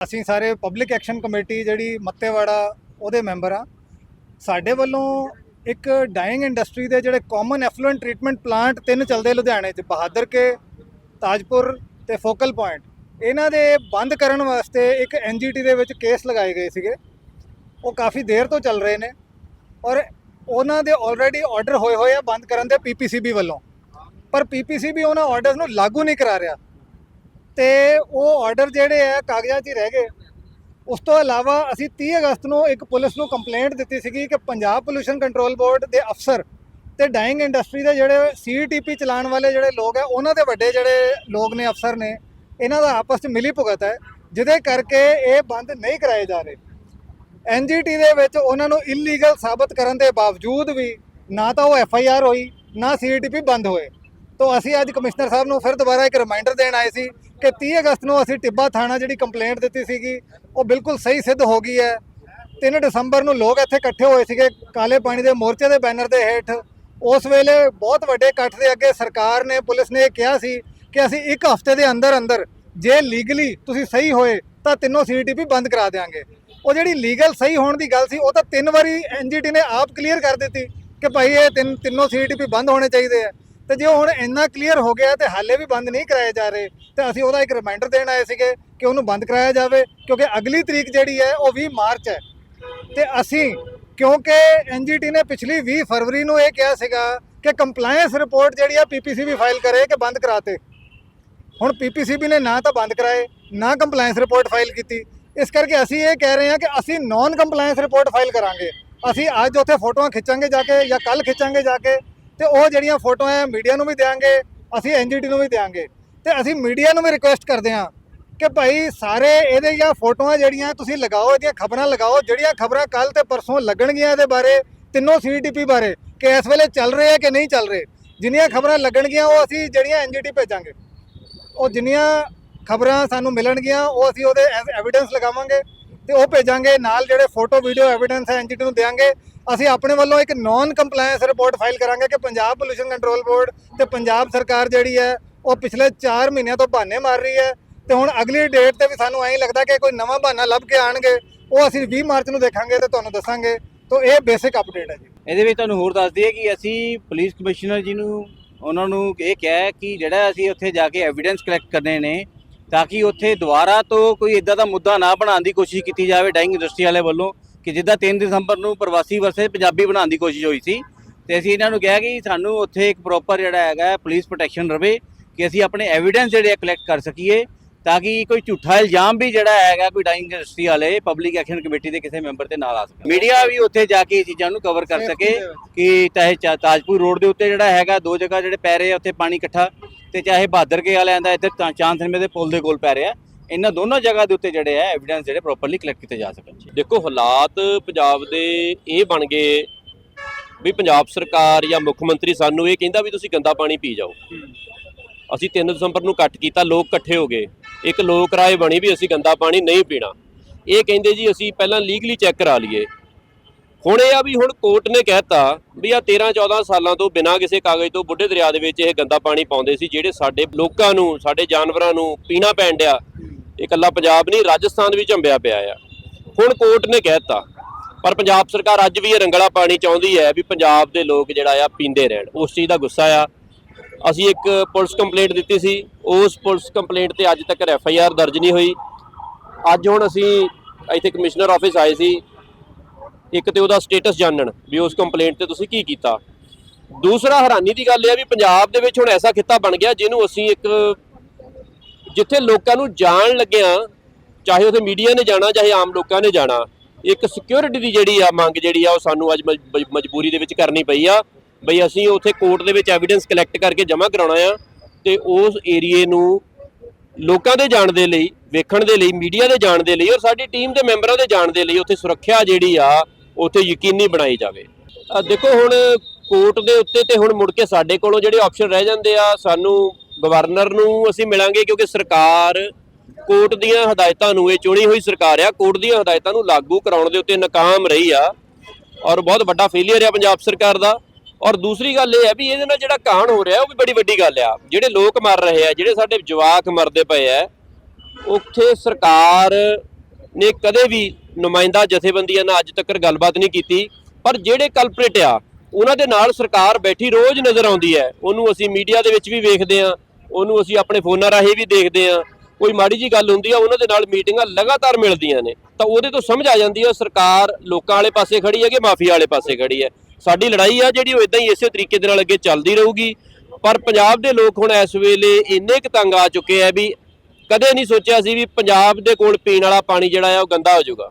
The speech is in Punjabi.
ਅਸੀਂ ਸਾਰੇ ਪਬਲਿਕ ਐਕਸ਼ਨ ਕਮੇਟੀ ਜਿਹੜੀ ਮੱਤੇਵਾੜਾ, ਉਹਦੇ ਮੈਂਬਰ ਆ ਸਾਡੇ ਵੱਲੋਂ ਇੱਕ ਡਾਈਂਗ ਇੰਡਸਟਰੀ ਦੇ ਜਿਹੜੇ ਕਾਮਨ ਐਫਲੂਐਂਟ ਟ੍ਰੀਟਮੈਂਟ ਪਲਾਂਟ ਤਿੰਨ ਚੱਲਦੇ ਲੁਧਿਆਣੇ 'ਚ, ਬਹਾਦਰ ਕੇ, ਤਾਜਪੁਰ ਤੇ ਫੋਕਲ ਪੁਆਇੰਟ ਇਹਨਾਂ ਦੇ ਬੰਦ ਕਰਨ ਵਾਸਤੇ ਇੱਕ ਐਨਜੀਟੀ ਦੇ ਵਿੱਚ ਕੇਸ ਲਗਾਏ ਗਏ ਸੀਗੇ। ਉਹ ਕਾਫੀ ਦੇਰ ਤੋਂ ਚੱਲ ਰਹੇ ਨੇ ਔਰ ਉਹਨਾਂ ਦੇ ਆਲਰੇਡੀ ਆਰਡਰ ਹੋਏ ਹੋਏ ਆ ਬੰਦ ਕਰਨ ਦੇ ਪੀਪੀਸੀਬੀ ਵੱਲੋਂ। ਪਰ ਪੀਪੀਸੀਬੀ ਉਹਨਾਂ ਆਰਡਰਸ ਨੂੰ ਲਾਗੂ ਨਹੀਂ ਕਰਾ ਰਿਹਾ। ਤੇ ਉਹ ਆਰਡਰ ਜਿਹੜੇ ਆ, ਕਾਗਜ਼ਾਂ 'ਚ ਹੀ ਰਹਿ ਗਏ। ਉਸ ਤੋਂ ਇਲਾਵਾ ਅਸੀਂ 30 ਅਗਸਤ ਨੂੰ ਇੱਕ ਪੁਲਿਸ ਨੂੰ ਕੰਪਲੇਂਟ ਦਿੱਤੀ ਸੀਗੀ ਕਿ ਪੰਜਾਬ ਪੋਲੂਸ਼ਨ ਕੰਟਰੋਲ ਬੋਰਡ ਦੇ ਅਫਸਰ ਤੇ ਡਾਈਂਗ ਇੰਡਸਟਰੀ ਦੇ ਜਿਹੜੇ ਸੀਟੀਪੀ ਚਲਾਉਣ ਵਾਲੇ ਜਿਹੜੇ ਲੋਕ ਆ, ਉਹਨਾਂ ਦੇ ਵੱਡੇ ਜਿਹੜੇ ਲੋਕ ਨੇ, ਅਫਸਰ ਨੇ, ਇਹਨਾਂ ਦਾ ਆਪਸ 'ਚ ਮਿਲੀ ਭੁਗਤ ਹੈ, ਜਿਹਦੇ ਕਰਕੇ ਇਹ ਬੰਦ ਨਹੀਂ ਕਰਾਏ ਜਾ ਰਹੇ। ਐਨਜੀਟੀ ਦੇ ਵਿੱਚ ਉਹਨਾਂ ਨੂੰ ਇਲੀਗਲ ਸਾਬਤ ਕਰਨ ਦੇ ਬਾਵਜੂਦ ਵੀ ਨਾ ਤਾਂ ਉਹ ਐਫ ਆਈ ਆਰ ਹੋਈ, ਨਾ ਸੀਟੀਪੀ ਬੰਦ ਹੋਏ। ਤੋਂ ਅਸੀਂ ਅੱਜ ਕਮਿਸ਼ਨਰ ਸਾਹਿਬ ਨੂੰ ਫਿਰ ਦੁਬਾਰਾ ਇੱਕ ਰਿਮਾਈਂਡਰ ਦੇਣ ਆਏ ਸੀ ਕਿ 30 ਅਗਸਤ ਨੂੰ ਅਸੀਂ ਟਿੱਬਾ ਥਾਣਾ ਜਿਹੜੀ ਕੰਪਲੇਂਟ ਦਿੱਤੀ ਸੀਗੀ, ਉਹ ਬਿਲਕੁਲ ਸਹੀ ਸਿੱਧ ਹੋ ਗਈ ਹੈ। 3 ਦਸੰਬਰ ਨੂੰ ਲੋਕ ਇੱਥੇ ਇਕੱਠੇ ਹੋਏ ਸੀਗੇ, ਕਾਲੇ ਪਾਣੀ ਦੇ ਮੋਰਚੇ ਦੇ ਬੈਨਰ ਦੇ ਹੇਠ। ਉਸ ਵੇਲੇ ਬਹੁਤ ਵੱਡੇ ਇਕੱਠ ਦੇ ਅੱਗੇ ਸਰਕਾਰ ਨੇ, ਪੁਲਿਸ ਨੇ ਇਹ ਕਿਹਾ ਸੀ ਕਿ ਅਸੀਂ ਇੱਕ ਹਫ਼ਤੇ ਦੇ ਅੰਦਰ ਅੰਦਰ ਜੇ ਲੀਗਲੀ ਤੁਸੀਂ ਸਹੀ ਹੋਏ, ਤਾਂ ਤਿੰਨੋਂ ਸੀਟੀਪੀ ਬੰਦ ਕਰਾ ਦੇਵਾਂਗੇ ਉਹ ਜਿਹੜੀ ਲੀਗਲ ਸਹੀ ਹੋਣ ਦੀ ਗੱਲ ਸੀ, ਉਹ ਤਾਂ ਤਿੰਨ ਵਾਰੀ ਐਨਜੀਟੀ ਨੇ ਆਪ ਕਲੀਅਰ ਕਰ ਦਿੱਤੀ ਕਿ ਭਾਈ ਇਹ ਤਿੰਨ ਤਿੰਨੋਂ ਸੀਟੀਪੀ ਬੰਦ ਹੋਣੇ ਚਾਹੀਦੇ ਆ। ਤੇ ਜੇ ਹੁਣ ਇੰਨਾ ਕਲੀਅਰ ਹੋ ਗਿਆ ਤੇ ਹਾਲੇ ਵੀ ਬੰਦ ਨਹੀਂ ਕਰਾਏ ਜਾ ਰਹੇ, ਤੇ ਅਸੀਂ ਉਹਦਾ ਇੱਕ ਰਿਮਾਈਂਡਰ ਦੇਣ ਆਏ ਸੀਗੇ ਕਿ ਉਹਨੂੰ ਬੰਦ ਕਰਾਇਆ ਜਾਵੇ, ਕਿਉਂਕਿ ਅਗਲੀ ਤਰੀਕ ਜਿਹੜੀ ਹੈ ਉਹ 20 ਮਾਰਚ ਹੈ। ਤੇ ਅਸੀਂ, ਕਿਉਂਕਿ ਐਨਜੀਟੀ ਨੇ ਪਿਛਲੀ 20 ਫਰਵਰੀ ਨੂੰ ਇਹ ਕਿਹਾ ਸੀਗਾ ਕਿ ਕੰਪਲਾਈਂਸ ਰਿਪੋਰਟ ਜਿਹੜੀ ਆ ਪੀਪੀਸੀਬੀ ਫਾਈਲ ਕਰੇ ਕਿ ਬੰਦ ਕਰਾਤੇ। ਹੁਣ ਪੀਪੀਸੀਬੀ ਨੇ ਨਾ ਤਾਂ ਬੰਦ ਕਰਾਏ, ਨਾ ਕੰਪਲਾਈਂਸ ਰਿਪੋਰਟ ਫਾਈਲ ਕੀਤੀ। ਇਸ ਕਰਕੇ ਅਸੀਂ ਇਹ ਕਹਿ ਰਹੇ ਹਾਂ ਕਿ ਅਸੀਂ ਨਾਨ ਕੰਪਲਾਈਂਸ ਰਿਪੋਰਟ ਫਾਈਲ ਕਰਾਂਗੇ। ਅਸੀਂ ਅੱਜ ਉੱਥੇ ਫੋਟੋਆਂ ਖਿੱਚਾਂਗੇ ਜਾ ਕੇ ਜਾਂ ਕੱਲ ਖਿੱਚਾਂਗੇ ਜਾ ਕੇ। ਤੇ ਉਹ ਜਿਹੜੀਆਂ ਫੋਟੋਆਂ ਮੀਡੀਆ ਨੂੰ ਵੀ ਦੇਵਾਂਗੇ ਅਸੀਂ ਐਨਜੀਟੀ ਨੂੰ ਵੀ ਦੇਵਾਂਗੇ ਤੇ ਅਸੀਂ ਮੀਡੀਆ ਨੂੰ ਵੀ ਰਿਕੁਐਸਟ ਕਰਦੇ ਹਾਂ ਕਿ ਭਾਈ ਸਾਰੇ ਇਹਦੇ ਜਾਂ ਫੋਟੋਆਂ ਜਿਹੜੀਆਂ ਤੁਸੀਂ ਲਗਾਓ, ਇਹਦੀਆਂ ਖਬਰਾਂ ਲਗਾਓ, ਜਿਹੜੀਆਂ ਖਬਰਾਂ ਕੱਲ ਤੇ ਪਰਸੋਂ ਲੱਗਣਗੀਆਂ ਇਹਦੇ ਬਾਰੇ, ਤਿੰਨੋਂ ਸੀਟੀਪੀ ਬਾਰੇ, ਕਿ ਇਸ ਵੇਲੇ ਚੱਲ ਰਹੇ ਆ ਕਿ ਨਹੀਂ ਚੱਲ ਰਹੇ। ਜਿੰਨੀਆਂ ਖਬਰਾਂ ਲੱਗਣਗੀਆਂ, ਉਹ ਅਸੀਂ ਜਿਹੜੀਆਂ ਐਨਜੀਟੀ ਭੇਜਾਂਗੇ। ਉਹ ਜਿੰਨੀਆਂ ਖਬਰਾਂ ਸਾਨੂੰ ਮਿਲਣਗੀਆਂ, ਉਹ ਅਸੀਂ ਉਹਦੇ ਐਵੀਡੈਂਸ ਲਗਾਵਾਂਗੇ ਤੇ ਉਹ ਭੇਜਾਂਗੇ, ਨਾਲ ਜਿਹੜੇ ਫੋਟੋ ਵੀਡੀਓ ਐਵੀਡੈਂਸ ਹੈ ਐਨਜੀਟੀ ਨੂੰ ਦੇਵਾਂਗੇ ਅਸੀਂ ਆਪਣੇ ਵੱਲੋਂ ਇੱਕ ਨਾਨ ਕੰਪਲਾਈਂਸ ਰਿਪੋਰਟ ਫਾਈਲ ਕਰਾਂਗੇ ਕਿ ਪੰਜਾਬ ਪੋਲੂਸ਼ਨ ਕੰਟਰੋਲ ਬੋਰਡ ਤੇ ਪੰਜਾਬ ਸਰਕਾਰ ਜਿਹੜੀ ਹੈ, ਉਹ ਪਿਛਲੇ 4 ਮਹੀਨਿਆਂ ਤੋਂ ਬਹਾਨੇ ਮਾਰ ਰਹੀ ਹੈ ਤੇ ਹੁਣ ਅਗਲੀ ਡੇਟ ਤੇ ਵੀ ਸਾਨੂੰ ਐਂ ਲੱਗਦਾ ਕਿ ਕੋਈ ਨਵਾਂ ਬਹਾਨਾ ਲੱਭ ਕੇ ਆਣਗੇ, ਉਹ ਅਸੀਂ 20 ਮਾਰਚ ਨੂੰ ਦੇਖਾਂਗੇ ਤੇ ਤੁਹਾਨੂੰ ਦੱਸਾਂਗੇ। ਤੋਂ ਇਹ ਬੇਸਿਕ ਅਪਡੇਟ ਹੈ ਜੀ। ਇਹਦੇ ਵਿੱਚ ਤੁਹਾਨੂੰ ਹੋਰ ਦੱਸ ਦਈਏ ਕਿ ਅਸੀਂ ਪੁਲਿਸ ਕਮਿਸ਼ਨਰ ਜੀ ਨੂੰ, ਉਹਨਾਂ ਨੂੰ ਇਹ ਕਿਹਾ ਕਿ ਜਿਹੜਾ ਅਸੀਂ ਉੱਥੇ ਜਾ ਕੇ ਐਵੀਡੈਂਸ ਕਲੈਕਟ ਕਰਨੇ ਨੇ, ਤਾਂ ਕਿ ਉੱਥੇ ਦੁਬਾਰਾ ਤੋਂ ਕੋਈ ਇਦਾਂ ਦਾ ਮੁੱਦਾ ਨਾ ਬਣਾਉਣ ਦੀ ਕੋਸ਼ਿਸ਼ ਕੀਤੀ ਜਾਵੇ ਡਾਈਂਗ ਇੰਡਸਟਰੀ ਵਾਲੇ ਵੱਲੋਂ। ਕਿ ਜਿੱਦਾਂ 3 ਦਸੰਬਰ ਨੂੰ ਪ੍ਰਵਾਸੀ ਵਰਸੇ ਪੰਜਾਬੀ ਬਣਾਉਣ ਦੀ ਕੋਸ਼ਿਸ਼ ਹੋਈ ਸੀ ਤੇ ਅਸੀਂ ਇਹਨਾਂ ਨੂੰ ਕਿਹਾ ਕਿ ਸਾਨੂੰ ਉੱਥੇ ਇੱਕ ਪ੍ਰੋਪਰ ਜਿਹੜਾ ਹੈਗਾ ਪੁਲਿਸ ਪ੍ਰੋਟੈਕਸ਼ਨ ਰਵੇ ਕਿ ਅਸੀਂ ਆਪਣੇ ਐਵੀਡੈਂਸ ਜਿਹੜੇ ਕਲੈਕਟ ਕਰ ਸਕੀਏ ਤਾਂ ਕਿ ਕੋਈ ਝੂਠਾ ਇਲਜ਼ਾਮ ਵੀ ਜਿਹੜਾ ਹੈਗਾ ਕੋਈ ਡਾਈਂਗ ਇੰਡਸਟਰੀ ਵਾਲੇ ਪਬਲਿਕ ਐਕਸ਼ਨ ਕਮੇਟੀ ਦੇ ਕਿਸੇ ਮੈਂਬਰ ਤੇ ਨਾ ਲਾ ਸਕਣ। ਮੀਡੀਆ ਵੀ ਉੱਥੇ ਜਾ ਕੇ ਇਹ ਚੀਜ਼ਾਂ ਨੂੰ ਕਵਰ ਕਰ ਸਕੇ ਕਿ ਚਾਹੇ ਤਾਜਪੁਰ ਰੋਡ ਦੇ ਉੱਤੇ ਜਿਹੜਾ ਹੈਗਾ ਦੋ ਜਗ੍ਹਾ ਜਿਹੜੇ ਪੈ ਰਹੇ ਆ ਉੱਥੇ ਪਾਣੀ ਇਕੱਠਾ ਤੇ ਚਾਹੇ ਬਹਾਦਰ ਕੇ ਵਾਲਿਆਂ ਦਾ ਇੱਥੇ ਤਾਂ ਚਾਂਦ ਸਿਨੇਮੇ ਦੇ ਪੁਲ ਦੇ ਕੋਲ ਪੈ ਰਿਹਾ ਇਹਨਾਂ ਦੋਨੋਂ ਜਗ੍ਹਾ ਦੇ ਉੱਤੇ ਜਿਹੜੇ ਆ ਐਵੀਡੈਂਸ ਜਿਹੜੇ ਪ੍ਰੋਪਰਲੀ ਕਲੈਕਟ ਕੀਤੇ ਜਾ ਸਕਣ ਦੇਖੋ ਹਾਲਾਤ ਪੰਜਾਬ ਦੇ ਇਹ ਬਣ ਗਏ ਵੀ ਪੰਜਾਬ ਸਰਕਾਰ ਜਾਂ ਮੁੱਖ ਮੰਤਰੀ ਸਾਨੂੰ ਇਹ ਕਹਿੰਦਾ ਵੀ ਤੁਸੀਂ ਗੰਦਾ ਪਾਣੀ ਪੀ ਜਾਓ। ਅਸੀਂ 3 ਦਸੰਬਰ ਨੂੰ ਕੱਟ ਕੀਤਾ ਲੋਕ ਇਕੱਠੇ ਹੋ ਗਏ। ਇੱਕ ਲੋਕ ਰਾਏ ਬਣੀ ਵੀ ਅਸੀਂ ਗੰਦਾ ਪਾਣੀ ਨਹੀਂ ਪੀਣਾ। ਇਹ ਕਹਿੰਦੇ ਜੀ ਅਸੀਂ ਪਹਿਲਾਂ ਲੀਗਲੀ ਚੈੱਕ ਕਰਾ ਲਈਏ। ਹੁਣ ਇਹ ਆ ਵੀ ਹੁਣ ਕੋਰਟ ਨੇ ਕਹਿਤਾ ਵੀ ਆ 13 14 ਸਾਲਾਂ ਤੋਂ ਬਿਨਾਂ ਕਿਸੇ ਕਾਗਜ਼ ਤੋਂ ਬੁੱਢੇ ਦਰਿਆ ਦੇ ਵਿੱਚ ਇਹ ਗੰਦਾ ਪਾਣੀ ਪਾਉਂਦੇ ਸੀ ਜਿਹੜੇ ਸਾਡੇ ਲੋਕਾਂ ਨੂੰ ਸਾਡੇ ਜਾਨਵਰਾਂ ਨੂੰ ਪੀਣਾ ਪੈਣ ਡਿਆ। ਇਹ ਇਕੱਲਾ ਪੰਜਾਬ ਨਹੀਂ, ਰਾਜਸਥਾਨ ਵੀ ਝੰਬਿਆ ਪਿਆ ਆ। ਹੁਣ ਕੋਰਟ ਨੇ ਕਹਿਤਾ ਪਰ ਪੰਜਾਬ ਸਰਕਾਰ ਅੱਜ ਵੀ ਇਹ ਰੰਗਲਾ ਪਾਣੀ ਚਾਹੁੰਦੀ ਹੈ ਵੀ ਪੰਜਾਬ ਦੇ ਲੋਕ ਜਿਹੜਾ ਆ ਪੀਂਦੇ ਰਹਿਣ। ਉਸ ਚੀਜ਼ ਦਾ ਗੁੱਸਾ ਆ। ਅਸੀਂ ਇੱਕ ਪੁਲਿਸ ਕੰਪਲੇਂਟ ਦਿੱਤੀ ਸੀ, ਉਸ ਪੁਲਿਸ ਕੰਪਲੇਂਟ ਤੇ ਅੱਜ ਤੱਕ ਐਫ ਆਈ ਆਰ ਦਰਜ ਨਹੀਂ ਹੋਈ। ਅੱਜ ਹੁਣ ਅਸੀਂ ਇੱਥੇ ਕਮਿਸ਼ਨਰ ਆਫਿਸ ਆਏ ਸੀ, ਇੱਕ ਤੇ ਉਹਦਾ ਸਟੇਟਸ ਜਾਣਨ ਵੀ ਉਸ ਕੰਪਲੇਂਟ ਤੇ ਤੁਸੀਂ ਕੀ ਕੀਤਾ। ਦੂਸਰਾ ਹੈਰਾਨੀ ਦੀ ਗੱਲ ਇਹ ਆ ਵੀ ਪੰਜਾਬ ਦੇ ਵਿੱਚ ਹੁਣ ਐਸਾ ਖਿੱਤਾ ਬਣ ਗਿਆ, ਜਿਹਨੂੰ ਅਸੀਂ ਇੱਕ ਜਿੱਥੇ ਲੋਕਾਂ ਨੂੰ ਜਾਣ ਲੱਗਿਆਂ, ਚਾਹੇ ਉਥੇ ਮੀਡੀਆ ਨੇ ਜਾਣਾ, ਚਾਹੇ ਆਮ ਲੋਕਾਂ ਨੇ ਜਾਣਾ, ਇੱਕ ਸਿਕਿਉਰਿਟੀ ਦੀ ਜਿਹੜੀ ਆ ਮੰਗ ਜਿਹੜੀ ਆ ਉਹ ਸਾਨੂੰ ਅੱਜ ਮਜ- ਮਜਬੂਰੀ ਦੇ ਵਿੱਚ ਕਰਨੀ ਪਈ ਆ। ਬਈ ਅਸੀਂ ਉਥੇ ਕੋਰਟ ਦੇ ਵਿੱਚ ਐਵੀਡੈਂਸ ਕਲੈਕਟ ਕਰਕੇ ਜਮ੍ਹਾਂ ਕਰਾਉਣਾ ਆ ਤੇ ਉਸ ਏਰੀਏ ਨੂੰ ਲੋਕਾਂ ਦੇ ਜਾਣ ਦੇ ਲਈ, ਵੇਖਣ ਦੇ ਲਈ, ਮੀਡੀਆ ਦੇ ਜਾਣ ਦੇ ਲਈ ਔਰ ਸਾਡੀ ਟੀਮ ਦੇ ਮੈਂਬਰਾਂ ਦੇ ਜਾਣ ਦੇ ਲਈ ਉੱਥੇ ਸੁਰੱਖਿਆ ਜਿਹੜੀ ਆ, ਉੱਥੇ ਯਕੀਨੀ ਬਣਾਈ ਜਾਵੇ। ਦੇਖੋ ਹੁਣ ਕੋਰਟ ਦੇ ਉੱਤੇ ਤੇ ਹੁਣ ਮੁੜ ਕੇ ਸਾਡੇ ਕੋਲੋਂ ਜਿਹੜੇ ਆਪਸ਼ਨ ਰਹਿ ਜਾਂਦੇ ਆ, ਸਾਨੂੰ ਗਵਰਨਰ ਨੂੰ ਅਸੀਂ ਮਿਲਾਂਗੇ ਕਿਉਂਕਿ ਸਰਕਾਰ ਕੋਰਟ ਦੀਆਂ ਹਦਾਇਤਾਂ ਨੂੰ ਇਹ ਚੁਣੀ ਹੋਈ ਸਰਕਾਰ ਆ, ਕੋਰਟ ਦੀਆਂ ਹਦਾਇਤਾਂ ਨੂੰ ਲਾਗੂ ਕਰਾਉਣ ਦੇ ਉੱਤੇ ਨਾਕਾਮ ਰਹੀ ਆ ਔਰ ਬਹੁਤ ਵੱਡਾ ਫੇਲਿਅਰ ਆ ਪੰਜਾਬ ਸਰਕਾਰ ਦਾ। ਔਰ ਦੂਸਰੀ ਗੱਲ ਇਹ ਹੈ ਵੀ ਇਹਦੇ ਨਾਲ ਜਿਹੜਾ ਕਾਂਡ ਹੋ ਰਿਹਾ ਉਹ ਵੀ ਬੜੀ ਵੱਡੀ ਗੱਲ ਆ। ਜਿਹੜੇ ਲੋਕ ਮਰ ਰਹੇ ਆ, ਜਿਹੜੇ ਸਾਡੇ ਜਵਾਕ ਮਰਦੇ ਪਏ ਆ, ਉੱਥੇ ਸਰਕਾਰ ਨੇ ਕਦੇ ਵੀ ਨੁਮਾਇੰਦਾ ਜਥੇਬੰਦੀਆਂ ਨਾਲ ਅੱਜ ਤੱਕ ਗੱਲਬਾਤ ਨਹੀਂ ਕੀਤੀ। ਪਰ ਜਿਹੜੇ ਕਲਪਰੇਟ ਆ, ਉਹਨਾਂ ਦੇ ਨਾਲ ਸਰਕਾਰ ਬੈਠੀ ਰੋਜ਼ ਨਜ਼ਰ ਆਉਂਦੀ ਹੈ। ਉਹਨੂੰ ਅਸੀਂ ਮੀਡੀਆ ਦੇ ਵਿੱਚ ਵੀ ਵੇਖਦੇ ਆ ਉਹਨੂੰ ਅਸੀਂ ਆਪਣੇ ਫੋਨਾਂ ਰਾਹੀਂ ਵੀ ਦੇਖਦੇ ਆ ਕੋਈ ਮਾੜੀ ਜੀ ਗੱਲ ਹੁੰਦੀ ਆ, ਉਹਨਾਂ ਦੇ ਨਾਲ ਮੀਟਿੰਗਾਂ ਲਗਾਤਾਰ ਮਿਲਦੀਆਂ ਨੇ। ਤਾਂ ਉਹਦੇ ਤੋਂ ਸਮਝ ਆ ਜਾਂਦੀ ਹੈ ਸਰਕਾਰ ਲੋਕਾਂ ਵਾਲੇ ਪਾਸੇ ਖੜੀ ਹੈ ਕਿ ਮਾਫੀਆ ਵਾਲੇ ਪਾਸੇ ਖੜੀ ਹੈ? ਸਾਡੀ ਲੜਾਈ ਆ ਜਿਹੜੀ ਉਹ ਇਦਾਂ ਹੀ ਇਸੇ ਤਰੀਕੇ ਦੇ ਨਾਲ ਅੱਗੇ ਚੱਲਦੀ ਰਹੂਗੀ। ਪਰ ਪੰਜਾਬ ਦੇ ਲੋਕ ਹੁਣ ਇਸ ਵੇਲੇ ਇੰਨੇ ਕੁ ਤੰਗ ਆ ਚੁੱਕੇ ਆ ਵੀ ਕਦੇ ਨਹੀਂ ਸੋਚਿਆ ਸੀ ਵੀ ਪੰਜਾਬ ਦੇ ਕੋਲ ਪੀਣ ਵਾਲਾ ਪਾਣੀ ਜਿਹੜਾ ਆ, ਉਹ ਗੰਦਾ ਹੋ ਜਾਊਗਾ।